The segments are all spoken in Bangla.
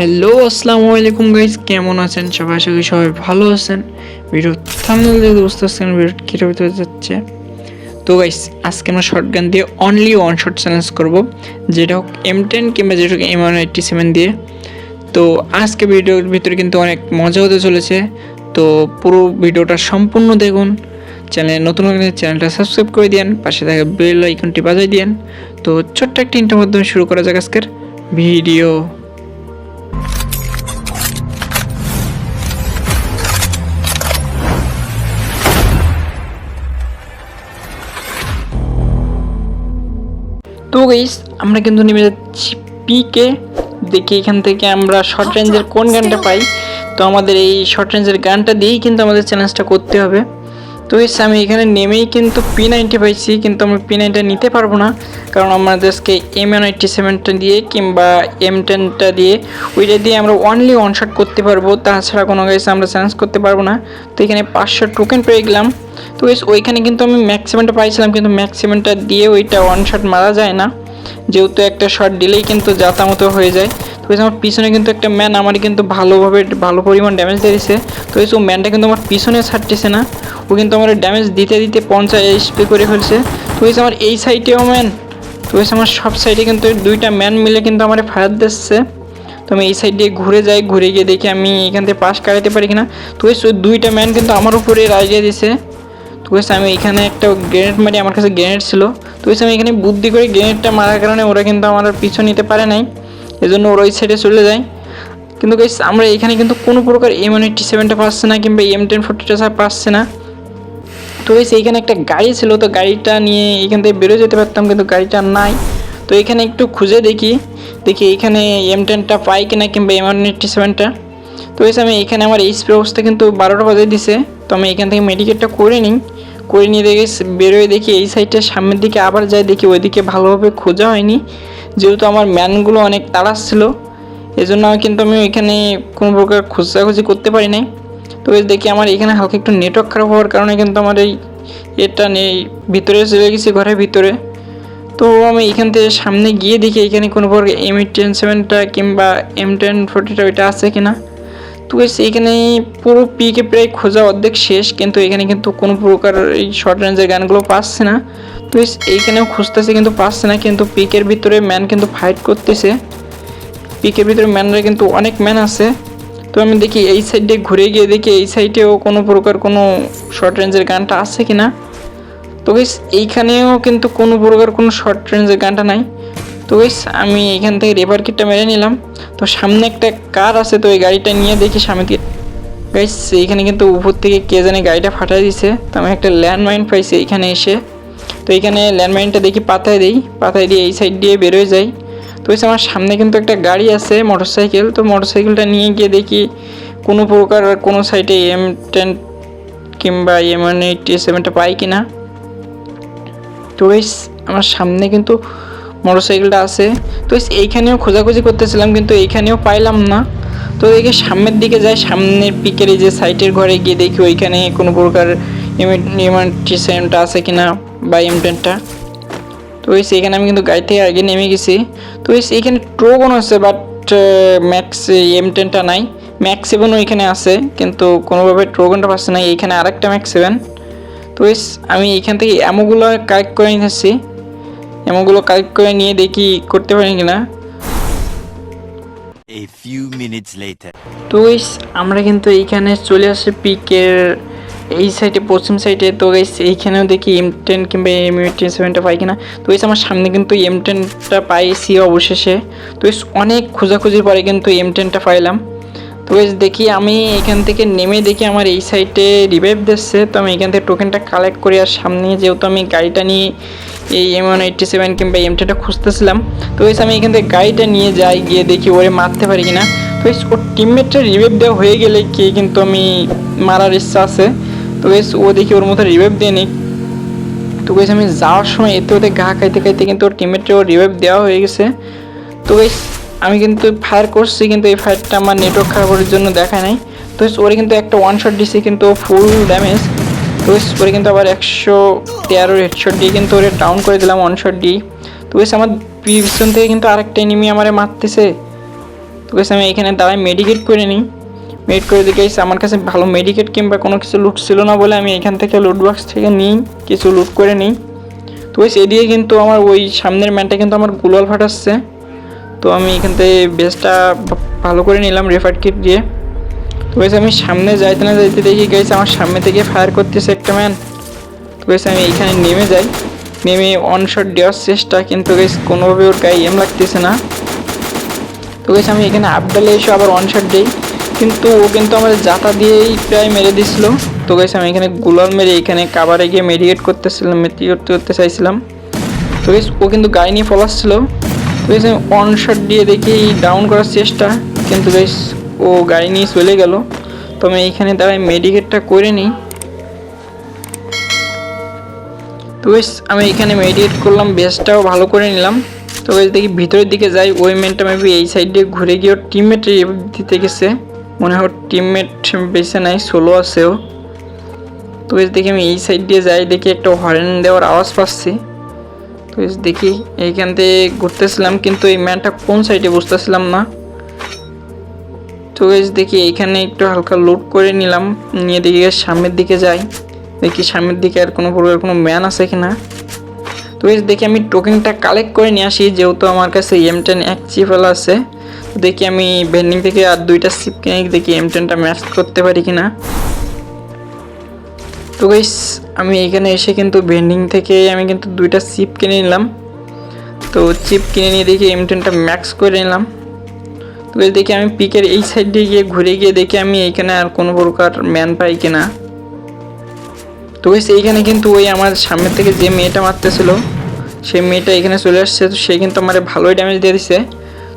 হ্যালো আসসালামু আলাইকুম গাইস কেমন আছেন? সবাই করি সবাই ভালো আছেন। ভিডিও থামনেল দেখে বুঝতে পারছেন ভিডিও কীভাবে হতে যাচ্ছে তো গাইস আজকে আমরা শর্ট গান দিয়ে অনলি ওয়ান শট চ্যালেঞ্জ করব, যেটা হোক এম টেন কিংবা যেটা হোক এম ওয়ান এইটটি সেভেন দিয়ে। তো আজকে ভিডিওর ভিতরে কিন্তু অনেক মজা হতে চলেছে। তো পুরো ভিডিওটা সম্পূর্ণ দেখুন। চ্যানেলে নতুন চ্যানেলটা সাবস্ক্রাইব করে দিন পাশে থাকা বেল আইকনটি বাজাই দিন তো ছোট্ট একটা ইন্টার মাধ্যমে শুরু করা যাক আজকের ভিডিও। তো গাইস আমরা কিন্তু নেমে যাচ্ছি পিকে দেখি এখান থেকে আমরা শর্ট রেঞ্জের কোন গানটা পাই। তো আমাদের এই শর্ট রেঞ্জের গানটা দিয়েই কিন্তু আমাদের চ্যালেঞ্জটা করতে হবে। তো গাইস আমি এখানে নেমেই কিন্তু পি নাইনটি পাইছি, কিন্তু আমরা পি নাইনটা নিতে পারব না। কারণ আমাদের আজকে এম এন এইটটি সেভেনটা দিয়ে কিংবা এম টেনটা দিয়ে, ওইটা দিয়ে আমরা অনলি ওয়ান শট করতে পারব। তাছাড়া কোনো গাইস আমরা চ্যালেঞ্জ করতে পারব না। তো এখানে পাঁচশো টোকেন পেয়ে গেলাম। তো ওইখানে কিন্তু আমি ম্যাক্সিমামটা পাইছিলাম, কিন্তু ম্যাক্সিমামটা দিয়ে ওইটা ওয়ান শট মারা যায় না। যেহেতু একটা শট দিলেই কিন্তু জাতামতো হয়ে যায়। তো আমার পিছনে কিন্তু একটা ম্যান আমার কিন্তু ভালোভাবে ভালো পরিমাণ ড্যামেজ দিয়েছে তো guys, ও ম্যানটা কিন্তু আমার পিছনে ছাড়তেছে না। ও কিন্তু আমার ড্যামেজ দিতে দিতে পঞ্চাশ স্প্রে করে ফেলছে। তো guys, আমার এই সাইডেও ম্যান তো guys, আমার সব সাইডে কিন্তু দুইটা ম্যান মিলে কিন্তু আমার ফায়ার দিচ্ছে। তো আমি এই সাইড দিয়ে ঘুরে যাই ঘুরে গিয়ে দেখি আমি এখান থেকে পাশ কাটাতে পারি কিনা। তো ওই দুইটা ম্যান কিন্তু আমার উপরে রাজিয়ে দিছে। তো guys, আমি এখানে একটা গ্রেনেড মারি আমার কাছে গ্রেনেড ছিল। তো guys, আমি এখানে বুদ্ধি করে গ্রেনেডটা মারার কারণে ওরা কিন্তু আমার পিছু নিতে পারে নাই। এজন্য ওরা ওই সাইডে চলে যায়। কিন্তু গাইস আমরা এখানে কিন্তু কোনো প্রকার এম ওয়ান এইটটি সেভেনটা পাচ্ছে না কিংবা এম টেন ফোর্টিটা পাচ্ছে না। তো গাইস এইখানে একটা গাড়ি ছিল তো গাড়িটা নিয়ে এখান থেকে বেরোয় যেতে পারতাম কিন্তু গাড়িটা নাই। তো এখানে একটু খুঁজে দেখি দেখি এখানে এম টেনটা পাই কিনা কিংবা এম ওয়ান এইটটি সেভেনটা তো গাইস আমি এখানে আমার এইচপি অবস্থা কিন্তু বারোটা বাজে দিছে। তো আমি এখান থেকে মেডিকেটটা করে নিই। করে নিয়ে দেখি বেরোয় দেখি এই সাইডটা সামনের দিকে আবার যাই দেখি ওইদিকে ভালোভাবে খোঁজা হয়নি। যেহেতু আমার ম্যানগুলো অনেক তাড়াস ছিল এই জন্য কিন্তু আমি এখানে কোনো প্রকার খোঁজাখুঁজি করতে পারি নাই। তো দেখি আমার এখানে হালকা একটু নেটওয়ার্ক খারাপ হওয়ার কারণে কিন্তু আমার এই এটা নেই, ভিতরে চলে গেছি ঘরের ভিতরে। তো আমি এখান থেকে সামনে গিয়ে দেখি এখানে কোনো প্রকার এম টেন সেভেনটা কিংবা এম টেন ফোর্টিটা ওইটা আছে কিনা। তো এইখানে পুরো পিকে প্রায় খোঁজা অর্ধেক শেষ, কিন্তু এখানে কিন্তু কোনো প্রকার এই শর্ট রেঞ্জের গানগুলো পাচ্ছে না। তো এইখানেও খুঁজতেছে কিন্তু পাচ্ছে না, কিন্তু পিকের ভিতরে ম্যান কিন্তু ফাইট করতেছে। পিকের ভিতরে ম্যানরা কিন্তু অনেক ম্যান আছে। তো আমি দেখি এই সাইডে ঘুরে গিয়ে দেখি, এই সাইডেও কোনো প্রকার কোনো শর্ট রেঞ্জের গানটা আছে কি না তো এইখানেও কিন্তু কোনো প্রকার কোনো শর্ট রেঞ্জের গানটা নাই। তো গাইস আমি এখান থেকে রেবার কিটটা মেরে নিলাম। তো সামনে একটা কার আছে, তো ওই গাড়িটা নিয়ে দেখি সামনে থেকে গাইস এইখানে কিন্তু উপর থেকে কে জানে গাড়িটা ফাটাই দিছে। তো আমি একটা ল্যান্ডমাইন পাইছি এখানে এসে। তো এখানে ল্যান্ডমাইনটা দেখি পাতায় দিই। পাতায় দিয়ে এই সাইড দিয়ে বেরোয় যাই। তো হচ্ছে আমার সামনে কিন্তু একটা গাড়ি আছে মোটরসাইকেল তো মোটরসাইকেলটা নিয়ে গিয়ে দেখি কোনো প্রকার কোনো সাইডে এম টেন কিংবা এম ওয়ান এইটটি সেভেনটা পাই কিনা। তো আমার সামনে কিন্তু মোটরসাইকেলটা আছে। তো এইখানেও খোঁজাখুঁজি করতেছিলাম, কিন্তু এইখানেও পাইলাম না। তো দেখি সামনের দিকে যাই, সামনের পিকের যে সাইটের ঘরে গিয়ে দেখি ওইখানে কোনো প্রকার এমএনটি সেভেনটা আছে কিনা বা এম টেনটা তো ওই এখানে আমি কিন্তু গাড়ি থেকে আগে নেমে গেছি। তো ওই এইখানে ট্রোগন আছে বাট ম্যাক্স এম টেনটা নাই। ম্যাক্স সেভেনও এখানে আছে, কিন্তু কোনোভাবে ট্রোগনটা পাচ্ছে না। এইখানে আরেকটা ম্যাক্স সেভেন তো আমি এখান থেকে অ্যামোগুলো কালেক্ট করে নিয়েছি। অ্যামোগুলো কালেক্ট করে নিয়ে দেখি করতে পারি কিনা। A few minutes later. তো গাইস আমরা কিন্তু এইখানে চলে আসি পিকের এই সাইডে পশ্চিম সাইডে তো গাইস এইখানেও দেখি এম টেন কিংবা এম টেন সেভেনটা পাই কিনা। তো গাইস আমার সামনে কিন্তু এম টেনটা পাইছি অবশেষে। তো গাইস অনেক খোঁজাখুঁজির পরে কিন্তু এম টেনটা পাইলাম। তো গাইস দেখি আমি এখান থেকে নেমে দেখি আমার এই সাইডে রিভাইভ দিচ্ছে। তো আমি এখান থেকে টোকেনটা কালেক্ট করি আর সামনে যেহেতু আমি গাড়িটা নিয়ে এই এম ওয়ান এইটটি সেভেন কিংবা এম টেনটা খুঁজতেছিলাম। তো গাইস আমি এখান থেকে গাড়িটা নিয়ে যাই, গিয়ে দেখি ওরে মারতে পারি কিনা। তো ওর টিমমেটটা রিভাইভ দেওয়া হয়ে গেলে কি কিন্তু আমি মারার ইচ্ছা আছে। তো গাইস ও দেখি ওর মতো রিভাইভ দিয়ে তো গাইস আমি যাওয়ার সময় এতে ওতে গা খাইতে খাইতে কিন্তু ওর টিমমেটে ওর রিভাইভ দেওয়া হয়ে গেছে। তো গাইস আমি কিন্তু ফায়ার করছি, কিন্তু এই ফায়ারটা আমার নেটওয়ার্ক খারাপের জন্য দেখায় নাই। তো ওরে কিন্তু একটা ওয়ান শট দিছি, কিন্তু ফুল ড্যামেজ তো guys, ওরে কিন্তু আবার একশো তেরোর হেডশট দিয়ে কিন্তু ওরে ডাউন করে দিলাম ওয়ান দিয়ে। তো guys, আমার পিছন থেকে কিন্তু আরেকটা এনিমি আমারে মারতেছে। তো গেছে আমি এখানে দাঁড়াই মেডিকেট করে নিই। মেড করে এসে আমার কাছে ভালো মেডিকেট কিংবা কোনো কিছু লুট ছিল না বলে আমি এখান থেকে লুট বক্স থেকে নিই কিছু লুট করে নিই। তো ওই এদিকে কিন্তু আমার ওই সামনের ম্যানটা কিন্তু আমার গুলাল ফাটাচ্ছে তো আমি এখান থেকে বেসটা ভালো করে নিলাম রেফার্ড কিট দিয়ে। তো গেছে আমি সামনে যাইতে না যাইতে দেখি গেছে আমার সামনে থেকে ফায়ার করতেছে একটা ম্যান তো গেছে আমি এইখানে নেমে যাই। নেমে অন শট দেওয়ার চেষ্টা, কিন্তু গেছে কোনোভাবে ওর গায়ে এম লাগতেছে না। তো গেছে আমি এখানে আপডালে এসে আবার ওয়ান শট দিই। কিন্তু ও কিন্তু আমার জাতা দিয়েই প্রায় মেরে দিছিল। তো গেছে আমি এখানে গুলাল মেরে এখানে কাবারে গিয়ে মেডিকেট করতেছিলাম মেডিকেট করতে চাইছিলাম। তো গেছে ও কিন্তু গায়ে নিয়ে পলাচ্ছিল। তো গেছে আমি ওয়ান শট দিয়ে দেখি ডাউন করার চেষ্টা, কিন্তু বেশ ও গাড়ি নিয়ে চলে গেল। তো আমি এইখানে দাঁড়াই মেডিকেটটা করে নিই। তো বেশ, আমি এখানে মেডিকেট করলাম বেসটাও ভালো করে নিলাম। তো বেশ, দেখি ভিতরের দিকে যাই। ওই মেনটা মেবি এই সাইড দিয়ে ঘুরে গিয়ে ওর টিমমেট দিতে গেছে। মনে হয় টিমমেট বেছে নাই সোলো আছেও তো বেশ, দেখি আমি এই সাইড দিয়ে যাই, দেখি একটা হরেন দেওয়ার আওয়াজ পাচ্ছি। তো বেশ, দেখি এইখান থেকে ঘুরতেছিলাম, কিন্তু এই ম্যানটা কোন সাইডে বুঝতেছিলাম না। তো বেশ দেখি এইখানে একটু হালকা লুট করে নিলাম। নিয়ে দেখি সামনের দিকে যাই। দেখি সামনের দিকে আর কোনো প্রকার কোনো ম্যান আছে কিনা। তো বেশ দেখি আমি টোকেনটা কালেক্ট করে নিয়ে আসি, যেহেতু আমার কাছে এম টেন এক চিপেল আছে। তো দেখি আমি ভেন্ডিং থেকে আর দুইটা সিপ কিনে দেখি এম টেনটা ম্যাচ করতে পারি কিনা। তো গাইস আমি এখানে এসে কিন্তু ভেন্ডিং থেকে আমি কিন্তু দুইটা চিপ কিনে নিলাম। তো চিপ কিনে নিয়ে দেখি এম টেনটা ম্যাক্স করে নিলাম। Guys, দেখি আমি পিকের এই সাইড গিয়ে ঘুরে গিয়ে দেখি আমি এইখানে আর কোনো প্রকার ম্যান পাই কিনা। তো এইখানে কিন্তু ওই আমার সামনে থেকে যে মেয়েটা মারতেছিল সেই মেয়েটা এখানে চলে আসছে তো সে কিন্তু আমার ভালোই ড্যামেজ দিয়ে দিছে।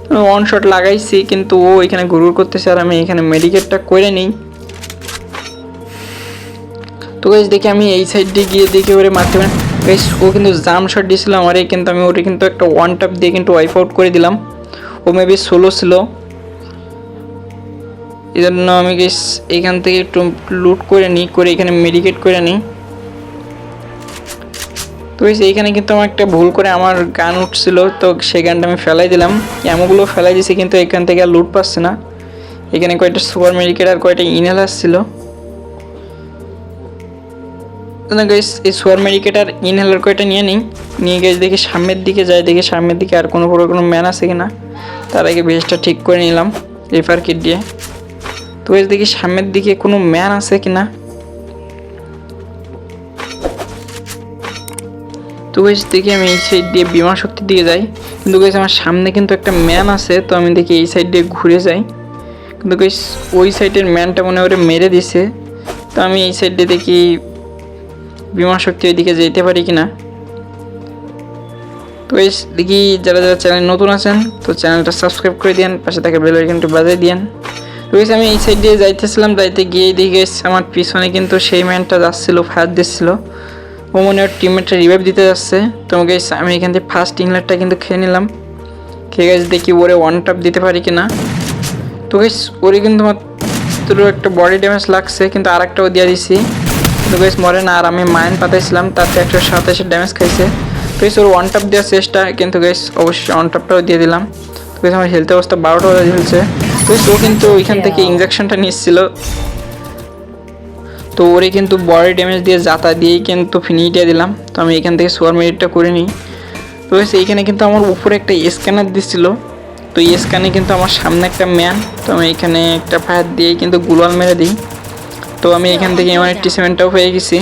তো ওয়ান শট লাগাইছি কিন্তু ও এখানে ঘুরঘুর করতেছে আর আমি এখানে মেডিকেটটা করে নিই। তো দেখি আমি এই সাইড দিয়ে গিয়ে দেখি ওরে মারতে গাইস ও কিন্তু জাম শট দিয়েছিল আমারে কিন্তু আমি ওরে কিন্তু একটা ওয়ান টাপ দিয়ে কিন্তু ওয়াইপ আউট করে দিলাম। ও মেবি সোলো ছিল। এই জন্য আমি এখান থেকে একটু লুট করে নিই, করে এখানে মেডিকেট করে নিই। তো এইখানে কিন্তু আমার একটা ভুল করে আমার গান উঠছিল, তো সেই গানটা আমি ফেলাই দিলাম। এমনগুলো ফেলাই দিয়েছি কিন্তু এখান থেকে আর লুট পাচ্ছে না। এখানে কয়েকটা সুপার মেডিকেট আর কয়েকটা ইনহেলার ছিল গাইস এই সুপার মেডিকেট আর ইনহেলার কয়টা নিয়ে নিই। নিয়ে গেছে দেখি সামনের দিকে যাই দেখি সামনের দিকে আর কোনো বড় কোনো ম্যান আছে কিনা। তার আগে বেসটা ঠিক করে নিলাম রেফার কিট দিয়ে। তো গাইস দেখি সামনের দিকে কোনো ম্যান আছে কিনা? তো গাইস দেখি আমি এই সাইড দিয়ে বিমা শক্তির দিকে যাই। কিন্তু গাইস আমার সামনে কিন্তু একটা ম্যান আছে, তো আমি দেখি এই সাইড দিয়ে ঘুরে যাই। কিন্তু গাইস ওই সাইডের ম্যানটা মনে করে মেরে দিছে। তো আমি এই সাইড দিয়ে দেখি বিমা শক্তি ওইদিকে যেতে পারি কিনা। তো এই দেখি যারা যারা চ্যানেল নতুন আছেন, তো চ্যানেলটা সাবস্ক্রাইব করে দিন পাশে থাকা বেল আইকনটা বাজিয়ে দিন তো guys, আমি এই সাইড দিয়ে যাইতেছিলাম যাইতে গিয়ে দেখি আমার পিছনে কিন্তু সেই ম্যানটা যাচ্ছিল ফায়ার দিচ্ছিল। ও মনে হয় টিমমেটটা রিভাইভ দিতে যাচ্ছে। তো আমি এখান থেকে ফার্স্ট ইংলারটা কিন্তু খেয়ে নিলাম। খেয়ে গেছে দেখি ওরে ওয়ান টাপ দিতে পারি কিনা। তো গাইস ওরে কিন্তু মাত্র একটা বডি ড্যামেজ লাগছে কিন্তু আর একটাও দিয়ে দিছি। কিন্তু গাইস মরে না আর আমি মাইন পাতাইছিলাম তাতে একশো সাতাশের ড্যামেজ খাইছে। তো ওর ওয়ান টাপ দেওয়ার চেষ্টা কিন্তু গাইস অবশ্যই ওয়ান টাপটাও দিয়ে দিলাম। তো আমার হেলথ অবস্থা বারোটা বাজে ফেলছে তো ও কিন্তু ওইখান থেকে ইঞ্জেকশনটা নিচ্ছিল। তো ওরে কিন্তু বডি ড্যামেজ দিয়ে জাতা দিয়েই কিন্তু দিয়ে দিলাম। তো আমি এখান থেকে সোয়ার মিনিটটা করে নিই। তো এইখানে কিন্তু আমার উপরে একটা স্ক্যানার দিচ্ছিল। তো এই স্ক্যানে কিন্তু আমার সামনে একটা ম্যান তো আমি এখানে একটা ফায়ার দিয়ে কিন্তু গুলাল মেরে দিই। তো আমি এখান থেকে আমার একটি সিমেন্টটাও পেয়ে গেছি।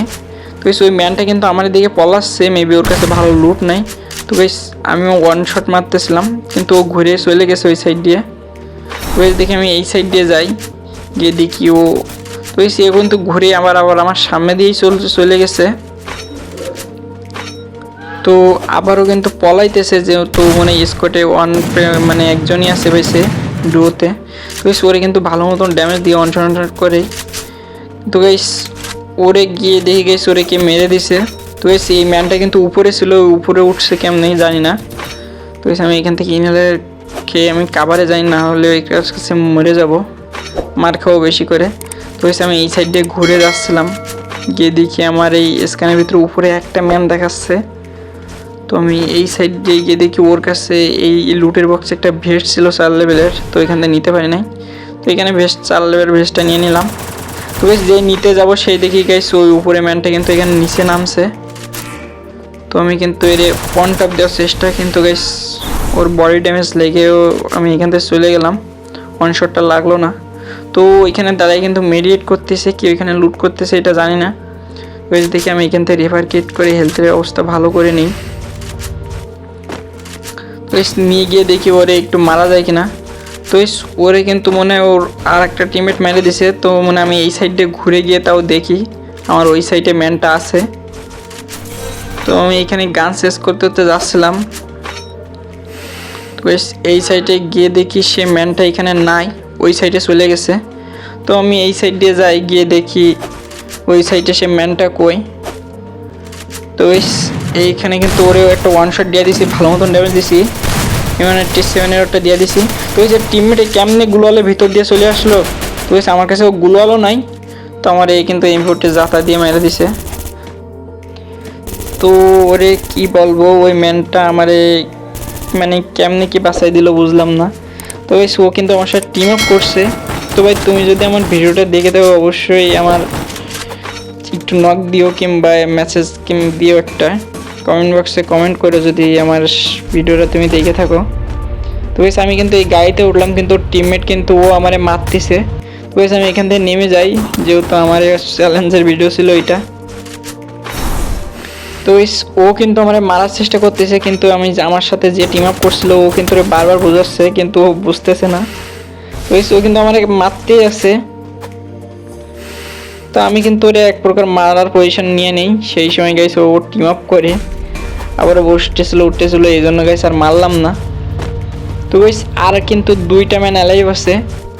তো ওই ম্যানটা কিন্তু আমার দিকে পলাচ্ছে মেবি ওর কাছে ভালো লুট নাই। তো বেশ আমিও ওয়ান শট মারতেছিলাম কিন্তু ও ঘুরে চলে গেছে ওই সাইড দিয়ে। Guys, দেখি আমি এই সাইড দিয়ে যাই। গিয়ে দেখি ও তো সে কিন্তু ঘুরে আবার আবার আমার সামনে দিয়েই চলতে চলে গেছে। তো আবারও কিন্তু পলাইতেছে যেহেতু মানে স্কোটে ওয়ান মানে একজনই আছে বেশি ডুয়োতে তো ওরে কিন্তু ভালো মতন ড্যামেজ দিয়ে ওয়ান করে। তো গাইস ওরে গিয়ে দেখে গেছি ওরে কে মেরে দিছে। তো গাইস এই ম্যানটা কিন্তু উপরে ছিল উপরে উঠছে কেমন জানি না। তো আমি এখান থেকে ইনহেলার খেয়ে আমি কাবারে যাই না হলে ওই কাছে মরে যাব। মার খাব বেশি করে। তো guys, আমি এই সাইড দিয়ে ঘুরে যাচ্ছিলাম। গিয়ে দেখি আমার এই স্ক্যানের ভিতরে উপরে একটা ম্যান দেখাচ্ছে। তো আমি এই সাইড দিয়ে গিয়ে দেখি ওর কাছে এই লুটের বক্সে একটা ভেস্ট ছিল চার লেভেলের তো এখান থেকে নিতে পারি নাই। তো এখানে ভেস্ট চার লেভেলের ভেস্টটা নিয়ে নিলাম। তো বেশ যে নিতে যাব সেই দেখি গাইস ওই উপরে ম্যানটা কিন্তু এখানে নিচে নামছে। তো আমি কিন্তু এর পন টপ দেওয়ার চেষ্টা কিন্তু গাইস ওর বডি ড্যামেজ লেগেও আমি এখান থেকে চলে গেলাম। ওয়ান শটটা লাগল না। তো এখানে দাঁড়াই কিন্তু মেডিয়েট করতেছে, কেউ এখানে লুট করতেছে, এটা জানি না। ওই দেখি আমি এখান থেকে রেফার কিট করে হেলথের অবস্থা ভালো করে নিই। তো নিয়ে গিয়ে দেখি ওরে একটু মারা যায় কিনা। তো ওরে কিন্তু মনে হয় ওর আর একটা টিমমেট মেরে দিছে। তো মনে আমি এই সাইডে ঘুরে গিয়ে তাও দেখি, আমার ওই সাইডে ম্যানটা আছে। তো আমি এখানে গান শেষ করতে করতে যাচ্ছিলাম। তো এই সাইডে গিয়ে দেখি সে ম্যানটা এখানে নাই, ওই সাইডে চলে গেছে। তো আমি এই সাইড দিয়ে যাই, গিয়ে দেখি ওই সাইডে সে ম্যানটা কই। তো এইখানে কিন্তু ওরেও একটা ওয়ান শট দিয়ে দিছি, ভালো মতন ড্যামেজ দিছি। ইমান টি সেভেনের ওটা দিয়ে দিছি। তো ওই যে টিমমেটে কেমনে গুলোয়ালের ভিতর দিয়ে চলে আসলো? তো আমার কাছে গুলোয়ালও নাই। তো আমার এই কিন্তু ইম্পোর্টে জাতা দিয়ে মেরে দিছে। তো ওরে কি বলব, ওই ম্যানটা আমারে মানে কেমনে কি বাঁচাই দিল বুঝলাম না। তো বেশ ও কিন্তু আমার সাথে টিম আপ করছে। তো ভাই, তুমি যদি আমার ভিডিওটা দেখে দেবো অবশ্যই আমার একটু নক দিও কিংবা মেসেজ কিম দিও একটা। কমেন্ট বক্সে কমেন্ট করে যদি আমার ভিডিওটা তুমি দেখে থাকো। তো বেশ আমি কিন্তু এই গাড়িতে উঠলাম, কিন্তু টিমমেট কিন্তু ও আমারে মারতেছে। তো বেশ আমি এখান থেকে নেমে যাই, যেহেতু আমার চ্যালেঞ্জের ভিডিও ছিল এটা তো ও কিন্তু আমার মারার চেষ্টা করতেছে, কিন্তু আমি আমার সাথে যে টিম আপ করছিল, ও কিন্তু বারবার বোঝাচ্ছে, কিন্তু ও বুঝতেছে না। তো ও কিন্তু আমার মারতেই আছে। তো আমি কিন্তু ওরে এক প্রকার মারার পজিশন নিয়ে নেই। সেই সময় গাইস ও টিম আপ করে। আবার বসতেছিল, উঠতেছিল, এই জন্য গাইস আর মারলাম না। তো গাইস আর কিন্তু দুইটা ম্যান অ্যালাইভ আছে।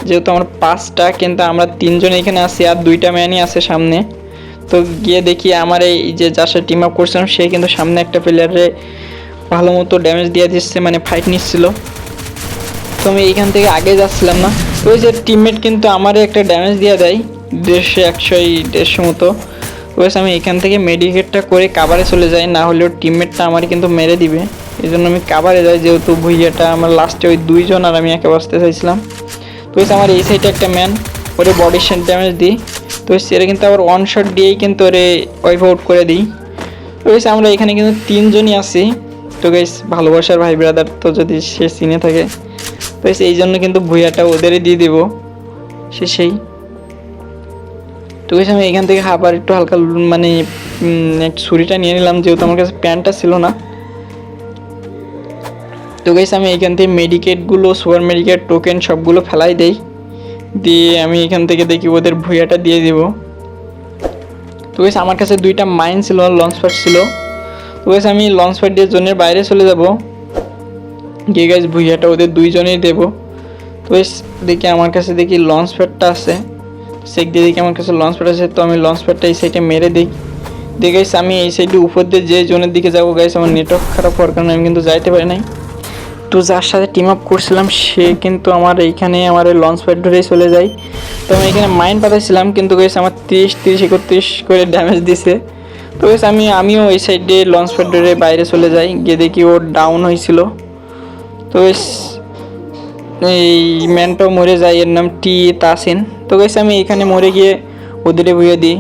যেহেতু আমার পাঁচটা, কিন্তু আমরা তিনজন এখানে আছি, আর দুইটা ম্যানই আছে সামনে। তো গিয়ে দেখি আমার এই যে যার সাথে টিম আপ করছিলাম, সে কিন্তু সামনে একটা প্লেয়ারে ভালো মতো ড্যামেজ দিয়ে দিচ্ছে মানে ফাইট নিচ্ছিল। তো আমি এইখান থেকে আগে যাচ্ছিলাম না। ওই যে টিমমেট কিন্তু আমারই একটা ড্যামেজ দিয়ে দেয়, দেড়শো একশো দেড়শো মতো। ওয়েস আমি এখান থেকে মেডিকেটটা করে কাভারে চলে যাই, না হলেও টিমমেটটা আমার কিন্তু মেরে দিবে। এই জন্য আমি কাভারে যাই, যেহেতু ভুইয়াটা আমার লাস্টে ওই দুইজন আর আমি একে বাঁচতে চাইছিলাম। তো আমার এই সাইডে একটা ম্যান ওরে বডি শেন ড্যামেজ দিই। তো সেটা কিন্তু আবার ওয়ান শট দিয়েই কিন্তু ওরে ওয়াইপ আউট করে দিই। তো ওই আমরা এখানে কিন্তু তিনজনই আছি। তো গাইস ভালোবাসার ভাই ব্রাদার তো যদি সে চিনে থাকে তো এই জন্য কিন্তু ভুইয়াটা ওদেরই দিয়ে দিব। সে সেই। তো guys, আমি এখান থেকে আবার একটু হালকা মানে ছুরিটা নিয়ে নিলাম যেহেতু আমার কাছে প্যান্টটা ছিল না। তো গাইস আমি এখান থেকে মেডিকেটগুলো সুপার মেডিকেট টোকেন সবগুলো ফেলাই দেই। দিয়ে আমি এখান থেকে দেখি ওদের ভুইয়াটা দিয়ে দিব। তো গাইস আমার কাছে দুইটা মাইন ছিল লঞ্চ প্যাড ছিল। তো গাইস আমি লঞ্চ প্যাড দিয়ে জোনের বাইরে চলে যাব। গিয়ে গাইস ভুইয়াটা ওদের দুইজনেই দেবো। তো বেশ দেখি আমার কাছে দেখি লঞ্চ প্যাডটা আছে। সেক দিয়ে দেখি আমার কাছে লঞ্চ প্যাড আছে। তো আমি লঞ্চ প্যাডটা এই সাইডে মেরে দিই। গাইস আমি এই সাইডে উপর দিয়ে যে জোনের দিকে যাব গাইস আমার নেটওয়ার্ক খারাপ হওয়ার কারণে আমি কিন্তু যাইতে পারি নাই। তো যার সাথে টিম আপ করছিলাম, সে কিন্তু আমার এইখানে আমার ওই লঞ্চ প্যাড ধরেই চলে যায়। তো আমি এখানে মাইন্ড পাঠাইছিলাম, কিন্তু গাইস আমার তিরিশ তিরিশ, একত্রিশ করে ড্যামেজ দিছে। তো গাইস আমি, আমিও ওই সাইডে লঞ্চ প্যাড ধরে বাইরে চলে যাই, গিয়ে দেখি ও ডাউন হয়েছিল তো এই ম্যানটাও মরে যায়, এর নাম টি তাসিন। তো গেছে আমি এখানে মরে গিয়ে ওদের বুঝে দিই।